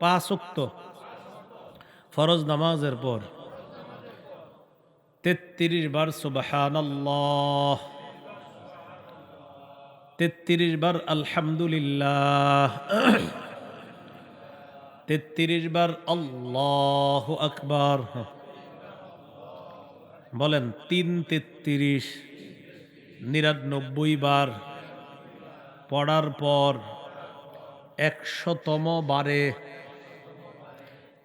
পাঁচ উক্ত ফরজ নামাজের পর। তেত্রিশ বার সুবহানাল্লাহ। তেত্রিশ বার আলহামদুলিল্লাহ। তেত্রিশ বার আল্লাহ আকবার। বলেন তিন তেত্রিশ, নিরানব্বই বার। পড়ার পর একশোতম বারে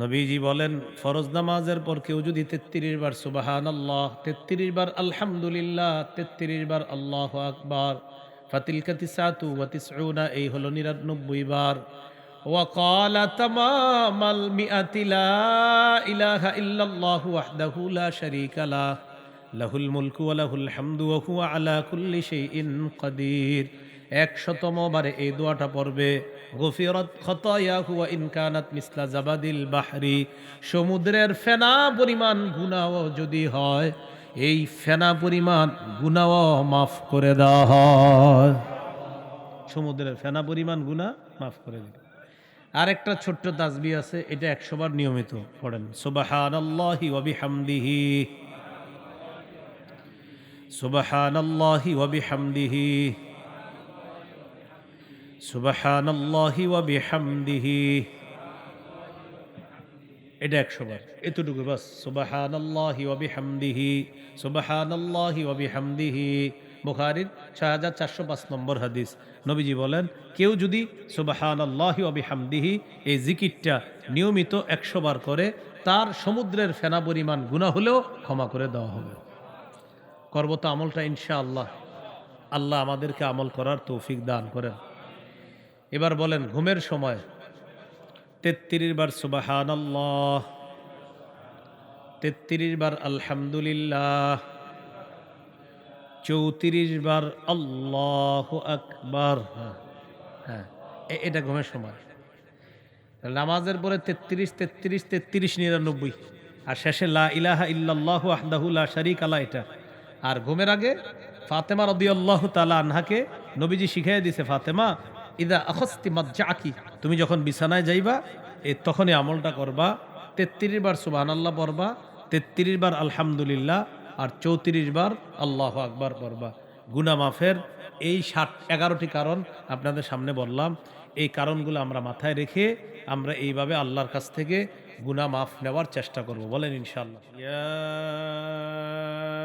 নবীজি বলেন, ফরজ নামাজের পর কেউ যদি তেত্রিশ বার সুবাহান আল্লাহ তেত্রিশ বার আলহামদুলিল্লাহ, তেত্রিশ বার আল্লাহ আকবার ফাতিল তিসাতু ওয়া তিসউনা, এই হলো নিরানব্বই বার। وقال تمام المئة لا إله إلا الله وحده لا شريك له له الملك وله الحمد وهو على كل شيء قدير একশতম বারে এই দোয়াটা পড়বে, গফিরত খতায়াহু ওয়া ইন কানাত মিসলা জাবাদিল বাহরি সমুদ্রের ফেনা পরিমাণ গুনাহ যদি হয়, এই ফেনা পরিমাণ গুনাহ মাফ করে দেওয়া হয়। সমুদ্রের ফেনা পরিমাণ গুনাহ মাফ করে দিবে। আরেকটা ছোট্ট তাজবি আছে, এটা একশো বার নিয়মিত পড়েন। সুবাহানাল্লাহি ওয়া বিহামদিহি। সুবাহানাল্লাহি ওয়া বিহামদিহি। সুবাহানাল্লাহি ওয়া বিহামদিহি। এটা একশো বার এতটুকু বাস। সুবাহানাল্লাহি ওয়া বিহামদিহি, সুবাহানাল্লাহি ওয়া বিহামদিহি। বুখারীর ছয় হাজার চারশো পাঁচ নম্বর হাদিস। নবীজি বলেন, কেউ যদি সুবাহানাল্লাহি ওয়া বিহামদিহি এই জিকিরটা নিয়মিত একশো বার করে, তার সমুদ্রের ফেনা পরিমাণ গুণা হলেও ক্ষমা করে দেওয়া হবে। করব তো আমলটা ইনশাআল্লাহ। আল্লাহ আমাদেরকে আমল করার তৌফিক দান করেন। এবার বলেন, ঘুমের সময়। তেত্রিশ বার সুবাহান তেত্রিশ বার আলহামদুলিল্লাহ। চৌত্রিশ বার আল্লাহ আকবার। হ্যাঁ এটা ঘুমের সময়। নামাজের পরে তেত্রিশ তেত্রিশ তেত্রিশ, নিরানব্বই। আর শেষে লা ইলাহা ইল্লাল্লাহু আহদাহু লা শারিক আলা এটা। আর ঘুমের আগে ফাতেমা আল্লাহ তালা আনহাকে নবীজি শিখাই দিছে ফাতেমা ইদা আখস্তি মাজ্জাকি তুমি যখন বিছানায় যাইবা, এ তখনই আমলটা করবা। তেত্রিশ বার সুবহানাল্লাহ পড়বা, তেত্রিশ বার আলহামদুলিল্লাহ, আর চৌত্রিশ বার আল্লাহ আকবার পড়বা। গুনা মাফের এই ষাট, এগারোটি কারণ আপনাদের সামনে বললাম। এই কারণগুলো আমরা মাথায় রেখে আমরা এইভাবে আল্লাহর কাছ থেকে গুনা মাফ নেওয়ার চেষ্টা করব। বলেন ইনশাআল্লাহ।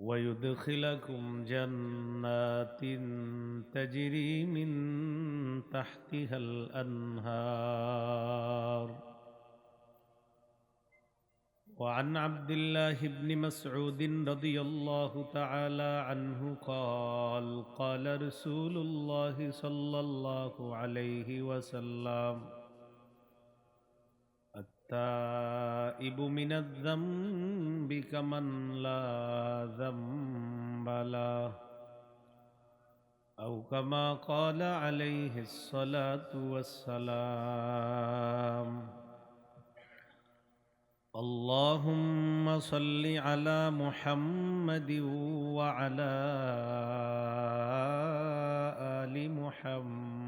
ويدخلكم جنات تجري من تحتها الأنهار. وعن عبد الله بن مسعود رضي الله تعالى عنه قال قال رسول الله صلى الله عليه وسلم التائب من الذنب كمن لا ذنب له. أو كما قال عليه الصلاة والسلام اللهم صل على محمد وعلى آل محمد.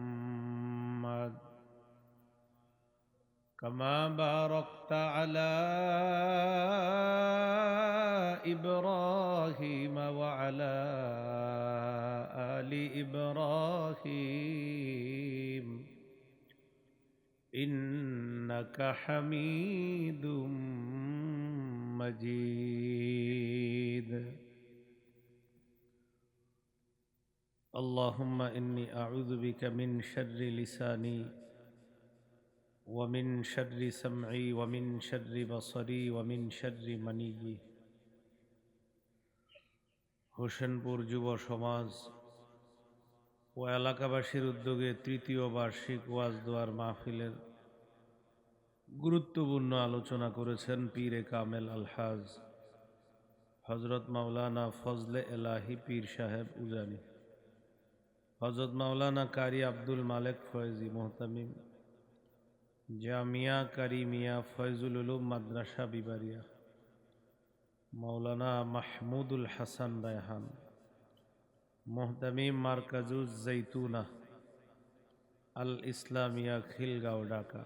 كما باركت على إبراهيم وعلى آل إبراهيم. إنك حميد مجيد. اللهم إني أعوذ بك من شر لساني ومن شر سمعي ومن شر بصري ومن شر منيي হোসেনপুর যুব সমাজ ও এলাকাবাসীর উদ্যোগে তৃতীয় বার্ষিক ওয়াজ দোয়ার মাহফিলের গুরুত্বপূর্ণ আলোচনা করেছেন পীরে কামেল আলহাজ হজরত মাওলানা ফজলে এলাহি পীর সাহেব উজানি হজরত মাওলানা কারি আব্দুল মালেক ফয়েজি মোহতামিম জামিয়া কারিমিয়া ফয়জুল উলুম মাদ্রাসা বিবারিয়া। মাওলানা মাহমুদুল হাসান রায়হান। মোহতামিম মার্কাজুজ জৈতুনা। আল ইসলামিয়া খিলগাঁও, ঢাকা।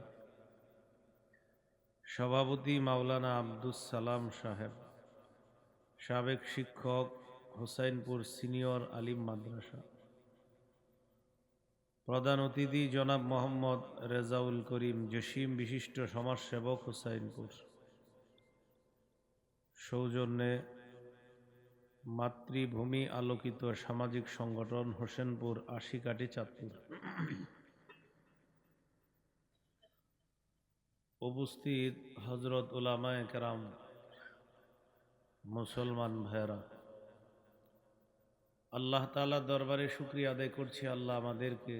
সভাপতি মাওলানা আব্দুস সালাম সাহেব। সাবেক শিক্ষক হোসাইনপুর সিনিয়র আলিম মাদ্রাসা। প্রধান অতিথি জনাব মোহাম্মদ রেজাউল করিম জসিম বিশিষ্ট সমাজসেবক হুসাইনপুর। সৌজন্যে মাতৃভূমি আলোকিত সামাজিক সংগঠন হোসেনপুর আশিকাটি চাঁদপুর। উপস্থিত হজরত উলামায় কেরাম, মুসলমান ভাইয়েরা, আল্লাহ তালা দরবারে শুক্রিয়া আদায় করছি, আল্লাহ আমাদেরকে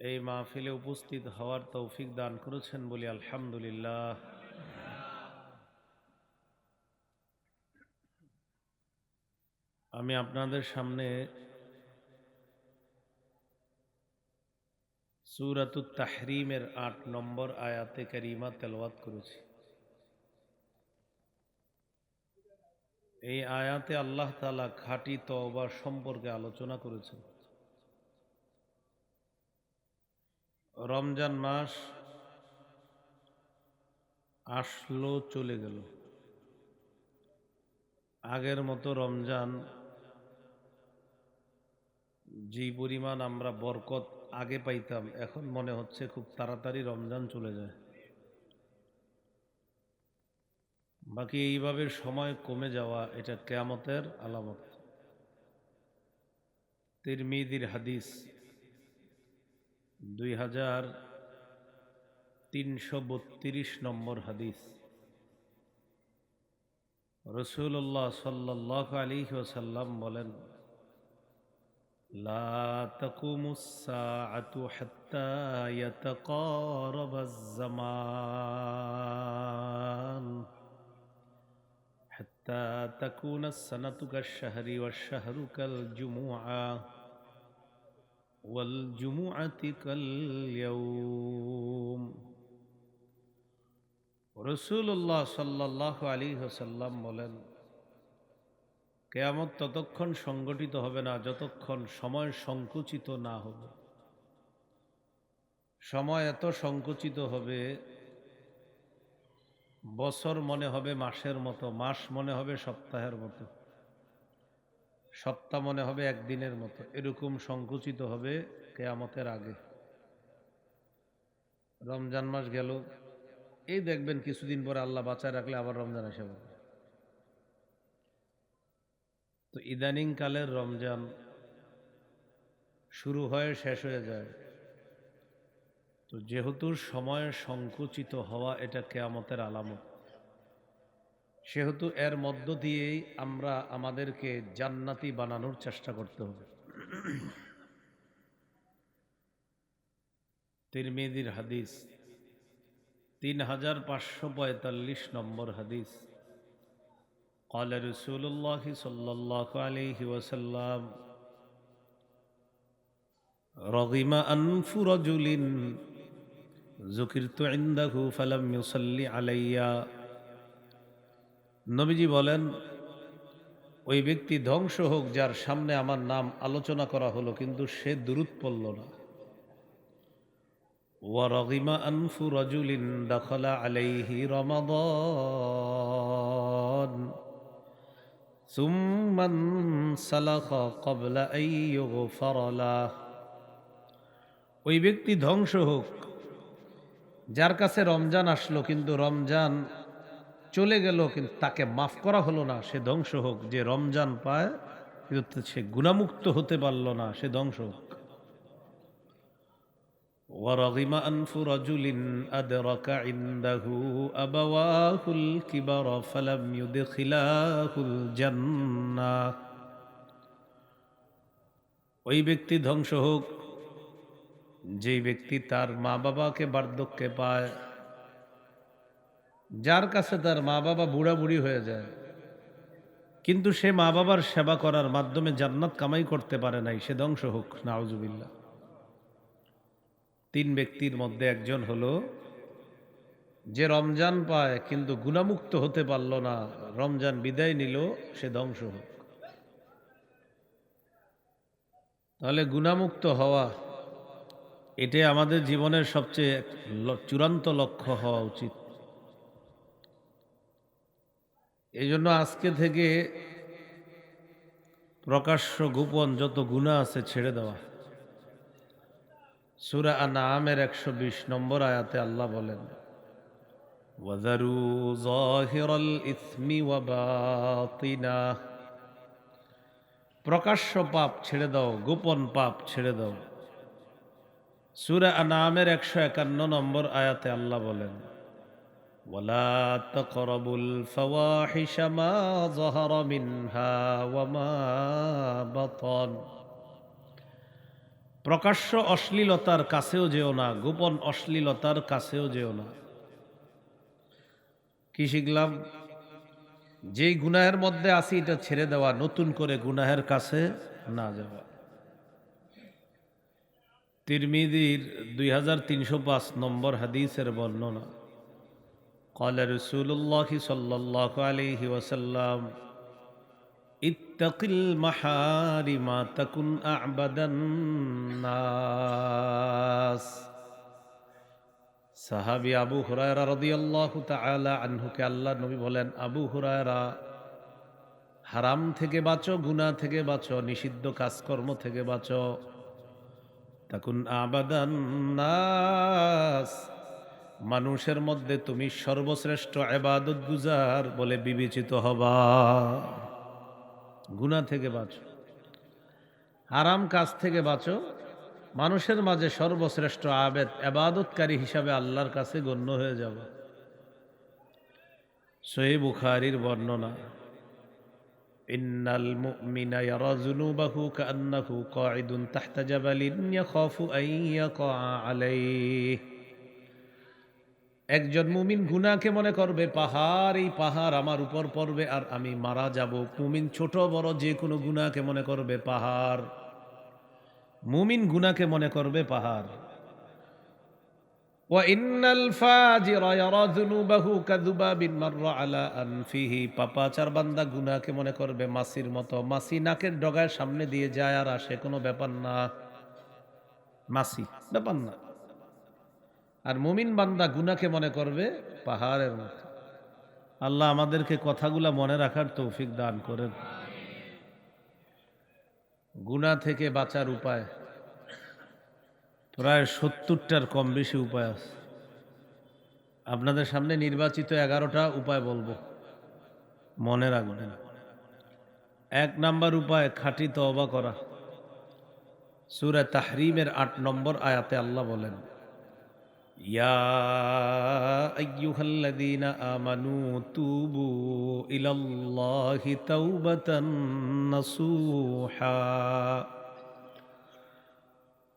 এই মাহফিলে উপস্থিত হওয়ার তৌফিক দান করেছেন বলি আলহামদুলিল্লাহ। আমি আপনাদের সামনে সুরাতুত তাহরিমের আট নম্বর আয়াতে করিমা তেলওয়াত করেছি। এই আয়াতে আল্লাহ তালা খাঁটি তওবা সম্পর্কে আলোচনা করেছেন। রমজান মাস আসলো, চলে গেল। আগের মতো রমজান, যেই পরিমাণ আমরা বরকত আগে পাইতাম, এখন মনে হচ্ছে খুব তাড়াতাড়ি রমজান চলে যায়। বাকি এইভাবে সময় কমে যাওয়া, এটা কেয়ামতের আলামত। তিরমিদির হাদিস দুই হাজার তিনশো বত্রিশ নম্বর হাদিস রসুল্লাহ সাল্লাহ আলী ওসাল্লাম বলেন لا تقوم الساعة حتى يتقارب الزمان حتى تكون السنة كالشهر والشهر كالجمعة والجمعة كاليوم رسول الله صلى الله عليه وسلم বলেন কেয়ামত ততক্ষণ সংগঠিত হবে না যতক্ষণ সময় সংকুচিত না হবে সময় এত সংকুচিত হবে বছর মনে হবে মাসের মতো মাস মনে হবে সপ্তাহের মতো সপ্তাহ মনে হবে একদিনের মতো। এরকম সংকুচিত হবে কেয়ামতের আগে। রমজান মাস গেল। এই দেখবেন কিছুদিন পরে আল্লাহ বাঁচায় রাখলে আবার রমজান পড়বে। তো ইদানিং কালের রমজান শুরু হয়ে, শেষ হয়ে যায়। তো যেহেতু সময় সংকুচিত হওয়া এটা কেয়ামতের আলামত। সেহেতু এর মধ্য দিয়েই আমরা আমাদেরকে জান্নাতি বানানোর চেষ্টা করতে হবে তিরমিদির হাদিস তিন হাজার পাঁচশো পঁয়তাল্লিশ নম্বর হাদিস قال رسول الله صلى الله عليه وسلم رغم أنف رجل ذكرت عنده فلم يصلي علي নবীজি বলেন, ওই ব্যক্তি ধ্বংস হোক, যার সামনে আমার নাম আলোচনা করা হলো, কিন্তু সে দূরত পড়ল না। ওয়ারগিমা আনফু রজুলিন দখলা আলাইহি রমাদন। সুম্মান সালাখ কবলা ফরলা ওই ব্যক্তি ধ্বংস হোক, যার কাছে রমজান আসলো, কিন্তু রমজান চলে গেল কিন্তু তাকে মাফ করা হলো না সে ধ্বংস হোক যে রমজান পায় কিন্তু সে গুণামুক্ত হতে পারল না সে ধ্বংস হোক ورغم أنف رجل أدرك عنده أبواه الكبر فلم يدخلاه الجنة ওই ব্যক্তি ধ্বংস হোক যে ব্যক্তি তার মা বাবাকে বার্ধক্যে পায় যার কাছে তার মা বাবা বুড়া বুড়ি হয়ে যায়। কিন্তু সে মা বাবার সেবা করার মাধ্যমে জান্নাত কামাই করতে পারে নাই, সে ধ্বংস হোক, নাউজুবিল্লাহ। তিন ব্যক্তির মধ্যে একজন হলো, যে রমজান পায় কিন্তু গুণামুক্ত হতে পারল না, রমজান বিদায় নিল, সে ধ্বংস হোক। তাহলে গুণামুক্ত হওয়া, এটাই আমাদের জীবনের সবচেয়ে চূড়ান্ত লক্ষ্য হওয়া উচিত। এই জন্য আজকে থেকে প্রকাশ্য গোপন যত গুণা আছে ছেড়ে দেওয়া সুরা আনামের একশো বিশ নম্বর আয়াতে আল্লাহ বলেন وَذَرُوا ظَاهِرَ الْإِثْمِ وَبَاطِنَهُ প্রকাশ্য পাপ ছেড়ে দাও গোপন পাপ ছেড়ে দাও সুরা আনামের একশো একান্ন নম্বর আয়াতে আল্লাহ বলেন ولا تقربوا الفواحش ما ظهر منها وما بطن প্রকাশ্য অশ্লীলতার কাছেও যেও না গোপন অশ্লীলতার কাছেও যেও না কি শিখলাম যেই গুনাহের মধ্যে আছি এটা ছেড়ে দেওয়া নতুন করে গুনাহের কাছে না যাওয়া তিরমিদির দুই হাজার তিনশো পাঁচ নম্বর হাদিসের বর্ণনা قال رسول الله صلى الله عليه وسلم اتق المحارم تكن أعبد الناس সাহাবি আবু হুরায়রা রাদিয়াল্লাহু তাআলা আনহুকে আল্লাহ নবী বলেন আবু হুরায়রা হারাম থেকে বাঁচো গুনাহ থেকে বাঁচো নিষিদ্ধ কাজকর্ম থেকে বাঁচো তাকুন আবাদান নাস মানুষের মধ্যে তুমি সর্বশ্রেষ্ঠ এবাদত গুজার বলে বিবেচিত হবা। গুনাহ থেকে বাঁচো। হারাম কাজ থেকে বাঁচো। মানুষের মাঝে সর্বশ্রেষ্ঠ আবেদ, এবাদতকারী হিসাবে আল্লাহর কাছে গণ্য হয়ে যাব সহি বুখারির বর্ণনা, ইন্নাল মুমিনা ইয়ারা যুনুবাহু একজন মুমিন গুনাকে মনে করবে, পাহাড়, এই পাহাড় আমার উপর পড়বে আর আমি মারা যাব। মুমিন ছোট, বড়, যে কোনো গুনাকে মনে করবে, পাহাড়। মুমিন গুনাকে মনে করবে, পাহাড়। পাপাচার বান্দা গুনাকে মনে করবে, মাসির মতো। মাসি নাকের ডগায় সামনে দিয়ে যায় আর আসে, কোনো ব্যাপার না। মাসি, ব্যাপার না। আর মুমিন বান্দা গুনাকে মনে করবে পাহাড়ের মতো। আল্লাহ আমাদেরকে কথাগুলা মনে রাখার তৌফিক দান করেন। গুণা থেকে বাঁচার উপায়, প্রায় সত্তরটার কম বেশি উপায় আছে। আপনাদের সামনে নির্বাচিত এগারোটা উপায় বলব। মনে রাখবেন। এক নাম্বার উপায়, খাঁটি তওবা করা। সুরা তাহরিমের আট নম্বর আয়াতে আল্লাহ বলেন ইয়া আইয়ুহাল্লাযীনা আমানু তুবু ইলাল্লাহি তাওবাতান নাসুহা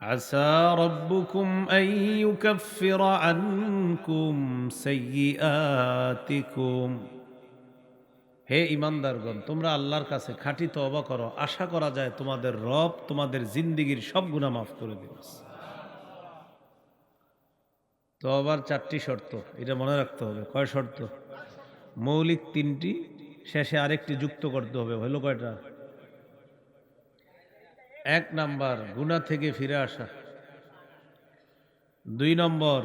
عسى ربكم أن يكفر عنكم سيئاتكم হে ইমানদারগণ তোমরা আল্লাহর কাছে খাঁটি তওবা করো আশা করা যায় তোমাদের রব তোমাদের জিন্দিগির সব গুনাহ মাফ করে দিবে তওবার চারটি শর্ত, এটা মনে রাখতে হবে, কয় শর্ত? মৌলিক তিনটি, শেষে আরেকটি যুক্ত করতে হবে হলো কয়টা? এক নাম্বার, গুণা থেকে ফিরে আসা। দুই নম্বর,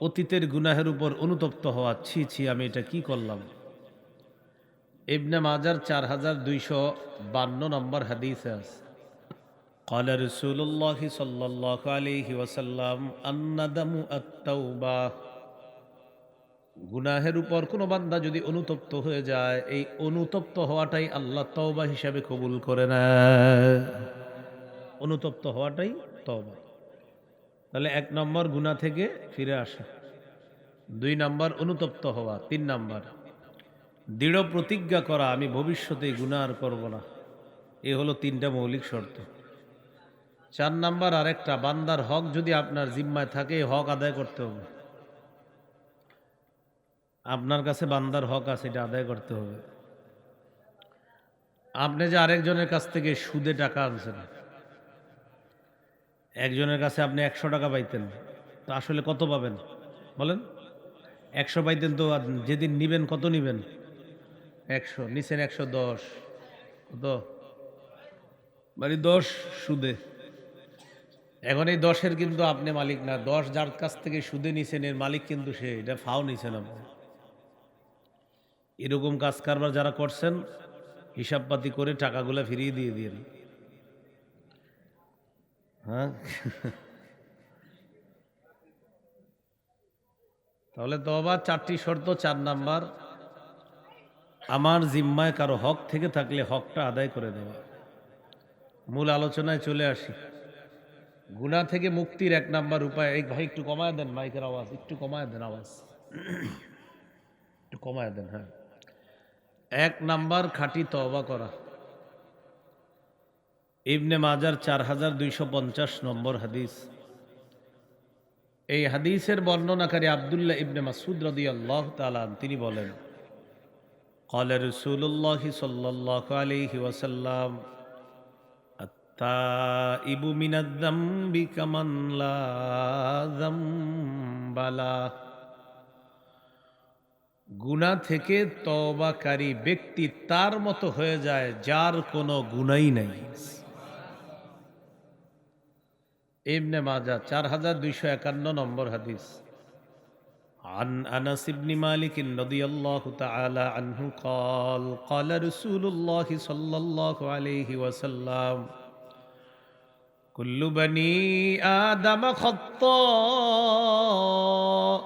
অতীতের গুনাহের উপর অনুতপ্ত হওয়া, ছি ছি, আমি এটা কি করলাম? ইবনে মাজার চার হাজার দুইশো বান্ন নম্বর হাদিসে আছে। قال رسول الله صلى الله عليه وسلم الندم التوبة গুনাহের উপর কোনো বান্দা যদি অনুতপ্ত হয়ে যায় এই অনুতপ্ত হওয়াটাই আল্লাহ তওবা হিসাবে কবুল করে নেয় অনুতপ্ত হওয়াটাই তওবা তাহলে এক নম্বর গুণা থেকে ফিরে আসা দুই নম্বর অনুতপ্ত হওয়া তিন নম্বর দৃঢ় প্রতিজ্ঞা করা আমি ভবিষ্যতে গুণা আর করব না এ হলো তিনটা মৌলিক শর্ত চার নাম্বার আরেকটা, বান্দার হক যদি আপনার জিম্মায় থাকে হক আদায় করতে হবে। আপনার কাছে বান্দার হক আছে, এটা আদায় করতে হবে। আপনি যে আরেকজনের কাছ থেকে সুদে টাকা আনছেন, একজনের কাছে আপনি একশো টাকা পাইতেন, তো আসলে কত পাবেন? বলেন। একশো পাইতেন তো যেদিন নিবেন, কত নিবেন? একশো, নিছেন একশো দশ। কত? মানে দশ সুদে। এখন এই দশের কিন্তু আপনি মালিক না, দশ যার কাছ থেকে সুদে নিছেন, এর মালিক কিন্তু সে, এটা ফাও নিছেন আপনি এরকম কাজ কারবার যারা করছেন, হিসাবপাতি করে টাকাগুলো ফিরিয়ে দিয়ে দিন হ্যাঁ? তাহলে তো আবার চারটি শর্ত, চার নাম্বার। আমার জিম্মায় কারও হক থেকে থাকলে হকটা আদায় করে দেওয়া। মূল আলোচনায় চলে আসি। গুণা থেকে মুক্তির এক নাম্বার উপায় এই ভাই একটু কমায় দেন মাইকের আওয়াজ একটু কমায় দেন আওয়াজ একটু কমায় দেন হ্যাঁ এক নাম্বার খাঁটি তওবা করা ইবনে মাজার চার হাজার দুইশো পঞ্চাশ নম্বর হাদিস এই হাদিসের বর্ণনাকারী আবদুল্লাহ ইবনে মাসুদ রদি আল্লাহ তালান তিনি বলেন قال رسول الله صلى الله عليه وسلم التائب من الذنب كمن لا ذنب له গুণা থেকে তবাকারী ব্যক্তি তার মতো হয়ে যায় যার কোনো গুণাই নাই ইবনে মাজা চার হাজার দুইশো একান্ন নম্বর হাদিস عن انس بن مالك رضي الله تعالى عنه قال قال رسول الله صلى الله عليه وسلم কুল্লু বানি আদম খত্ত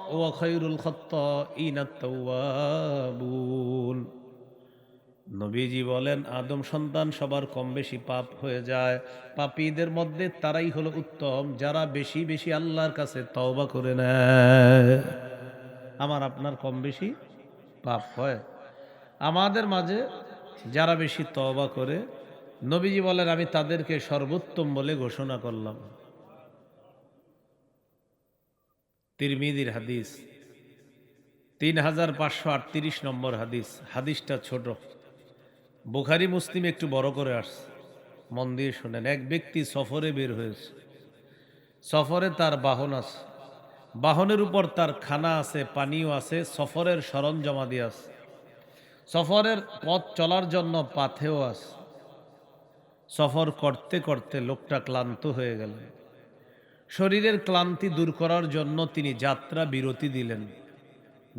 ও খৈরুল খত্ত ইনাত্তাবুন নবীজি বলেন, আদম সন্তান সবার কম বেশি পাপ হয়ে যায়। পাপীদের মধ্যে তারাই হলো উত্তম, যারা বেশি বেশি আল্লাহর কাছে তওবা করে নেয়। আমার আপনার কম বেশি পাপ হয়। আমাদের মাঝে যারা বেশি তওবা করে নবীজি বলেন, আমি তাদেরকে সর্বোত্তম বলে ঘোষণা করলাম। তিরমিদির হাদিস তিন হাজার পাঁচশো আটত্রিশ নম্বর হাদিস, হাদিসটা ছোট। বুখারি, মুসলিম একটু বড় করে আসছে। মন দিয়ে শোনেন, এক ব্যক্তি সফরে বের হয়েছে। সফরে তার বাহন আছে। বাহনের উপর তার খানা আছে, পানিও আছে, সফরের সরঞ্জামাদি আছে। সফরের পথ চলার জন্য পাথেও আছে। সফর করতে করতে লোকটা ক্লান্ত হয়ে গেল। শরীরের ক্লান্তি দূর করার জন্য তিনি যাত্রা বিরতি দিলেন।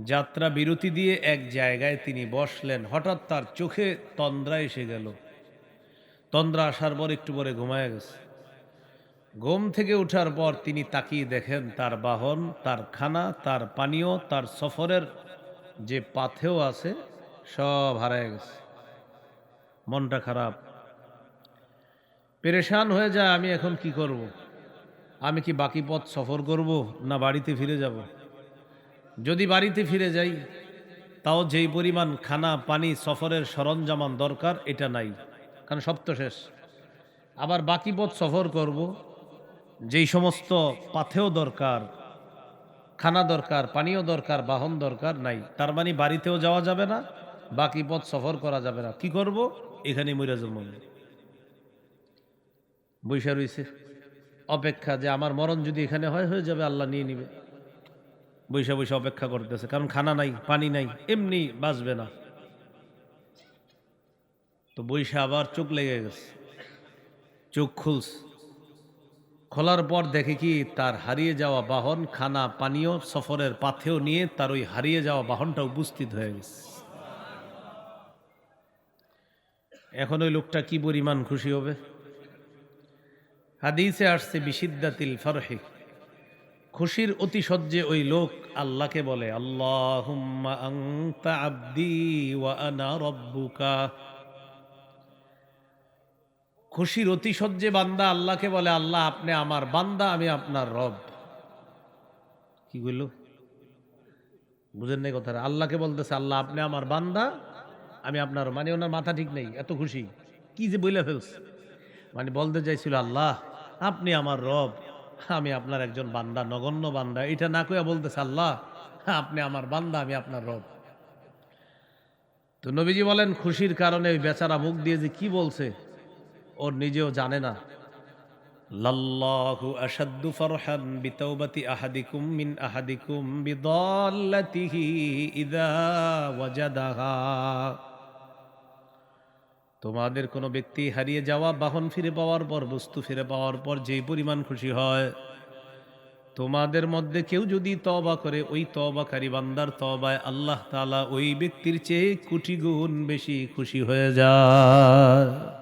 যাত্রা বিরতি দিয়ে এক জায়গায় তিনি বসলেন। হঠাৎ তার চোখে তন্দ্রা এসে গেল। তন্দ্রা আসার পর একটু পরে ঘুমায় গেছে। ঘুম থেকে ওঠার পর তিনি তাকিয়ে দেখেন তার বাহন, তার খানা, তার পানীয়, তার সফরের যে পাথেও আছে, সব হারায় গেছে। মনটা খারাপ। পেরেশান হয়ে যায়, আমি এখন কি করব। আমি কি বাকি পথ সফর করব না বাড়িতে ফিরে যাব? যদি বাড়িতে ফিরে যাই, তাও যেই পরিমাণ খানা পানি সফরের সরঞ্জামান দরকার, এটা নাই, কারণ সব তো শেষ। আবার বাকি পথ সফর করব, যেই সমস্ত পাথেও দরকার, খানা দরকার পানীয় দরকার, বাহন দরকার নাই, তার মানে বাড়িতেও যাওয়া যাবে না, বাকি পথ সফর করা যাবে না। কি করব? এখানে মইরাজ বৈশা রয়েছে অপেক্ষা যে আমার মরণ যদি এখানে হয়, হয়ে যাবে, আল্লাহ নিয়ে নিবে। বৈশা বৈশা অপেক্ষা করতেছে, কারণ খানা নাই, পানি নাই, এমনি বাঁচবে না। তো বৈশা আবার চোখ লেগে গেছে, চোখ খুলছে। খোলার পর দেখে কি তার হারিয়ে যাওয়া বাহন, খানা, পানীয় সফরের পাথেও নিয়ে তার ওই হারিয়ে যাওয়া বাহনটা উপস্থিত হয়ে গেছে। এখন ওই লোকটা কি পরিমাণ খুশি হবে? হাদিসে আসছে, বিশিদ্দাতিল ফরহে। খুশির অতিশয্যে ওই লোক আল্লাহকে বলে আল্লাহ আব্দি ওয়া খুশির অতিশয্যে বান্দা আল্লাহকে বলে, আল্লাহ, আপনি আমার বান্দা, আমি আপনার রব। কি বলল বুঝেন নাই কথাটা। আল্লাহকে বলতেছে, আল্লাহ, আপনি আমার বান্দা, আমি আপনার মানে ওনার মাথা ঠিক নেই, এত খুশি। কি যে বইলে ফেলছে। মানে বলতে চাইছিল, আল্লাহ আপনি আমার রব, আমি আপনার একজন বান্দা, নগণ্য বান্দা। এটা না কইয়া বলতেছে, আল্লাহ, আপনি আমার বান্দা, আমি আপনার রব। তো নবীজি বলেন, খুশির কারণে ওই বেচারা মুখ দিয়ে যে কি বলছে, ওর নিজেও জানে না। লাল্লাহু আহাদিকুম মিন ওয়াজাদাহা। তোমাদের কোনো ব্যক্তি হারিয়ে যাওয়া বাহন ফিরে পাওয়ার পর, বস্তু ফিরে পাওয়ার পর যেই পরিমাণ খুশি হয়, তোমাদের মধ্যে কেউ যদি তবা করে, ওই তবাকারী বান্দার তবায় আল্লাহ তালা ওই ব্যক্তির চেয়ে কুটি গুণ বেশি খুশি হয়ে যায়।